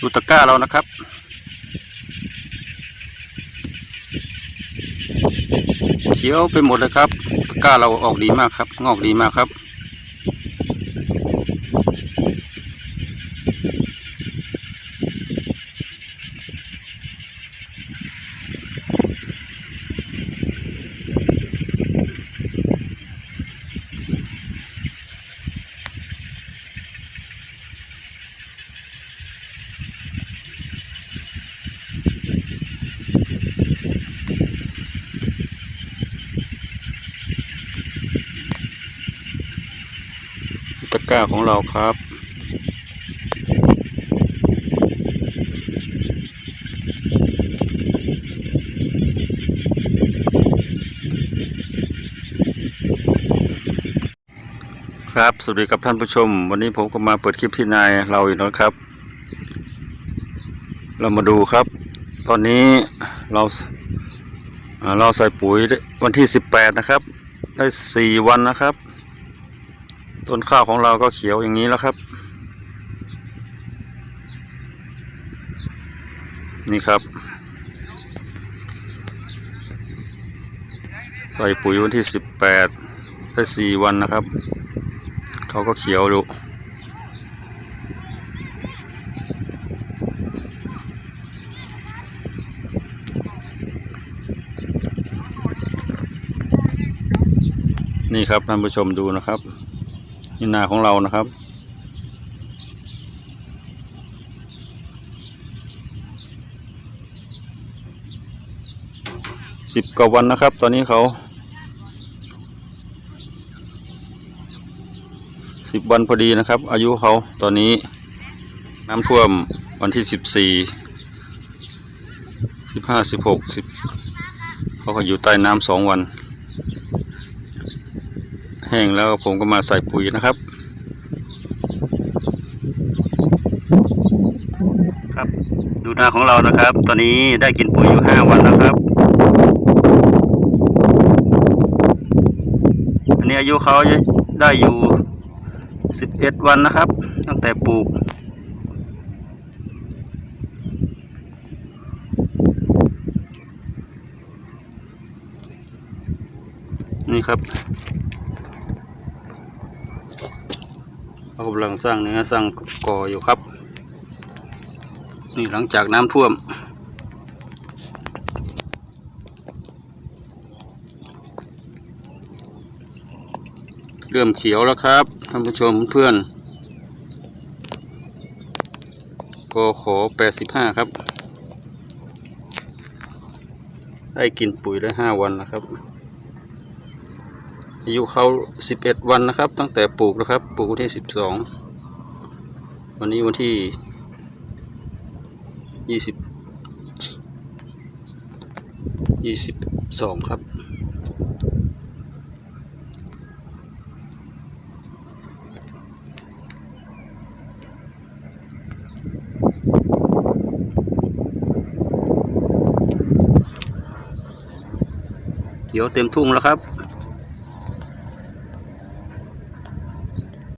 ดูตะกร้าเรานะครับ เขียวไปหมดเลยครับ ตะกร้าเราออกดีมากครับ งอกดีมากครับ ก้าของเราครับครับสวัสดีครับท่านผู้ชม วันนี้ผมก็มาเปิดคลิปที่นายเราอีกแล้วครับ เรามาดูครับ ตอนนี้เราอ่าเราใส่ปุ๋ยวันที่ 18 นะครับ ได้ 4 วันนะครับ ต้นข้าวของเราก็เขียวอย่างนี้แล้วครับ นี่ครับ ใส่ปุ๋ยวันที่ 18 ได้ 4 วันนะครับ เขาก็เขียวดูนี่ครับท่านผู้ชมดูนะครับ นี่นาของเรานะครับ สิบกว่าวันนะครับ ตอนนี้เขา สิบวันพอดีนะครับ อายุเขาตอนนี้น้ำท่วมวันที่สิบสี่สิบห้าสิบหกสิบเขาก็อยู่ใต้น้ำสองวัน แห้งแล้วผมก็มาใส่ปุ๋ยนะครับ ครับดูนาของเรานะครับ ตอนนี้ได้กินปุ๋ยอยู่ห้าวันแล้วครับ อันนี้อายุเขาได้อยู่สิบเอ็ดวันนะครับ ตั้งแต่ปลูกนี่ครับ เรากำลังสร้างเนื้อสร้างก่ออยู่ครับ นี่หลังจากน้ำท่วม เริ่มเขียวแล้วครับท่านผู้ชมเพื่อนกขอแปดสิบห้าครับ ได้กินปุ๋ยได้ห้าวันแล้วครับ อายุเขาสิบเอ็ดวันนะครับ ตั้งแต่ปลูกนะครับ ปลูกวันที่สิบสองวันนี้วันที่ยี่สิบยี่สิบสองครับเขียวเต็มทุ่งแล้วครับ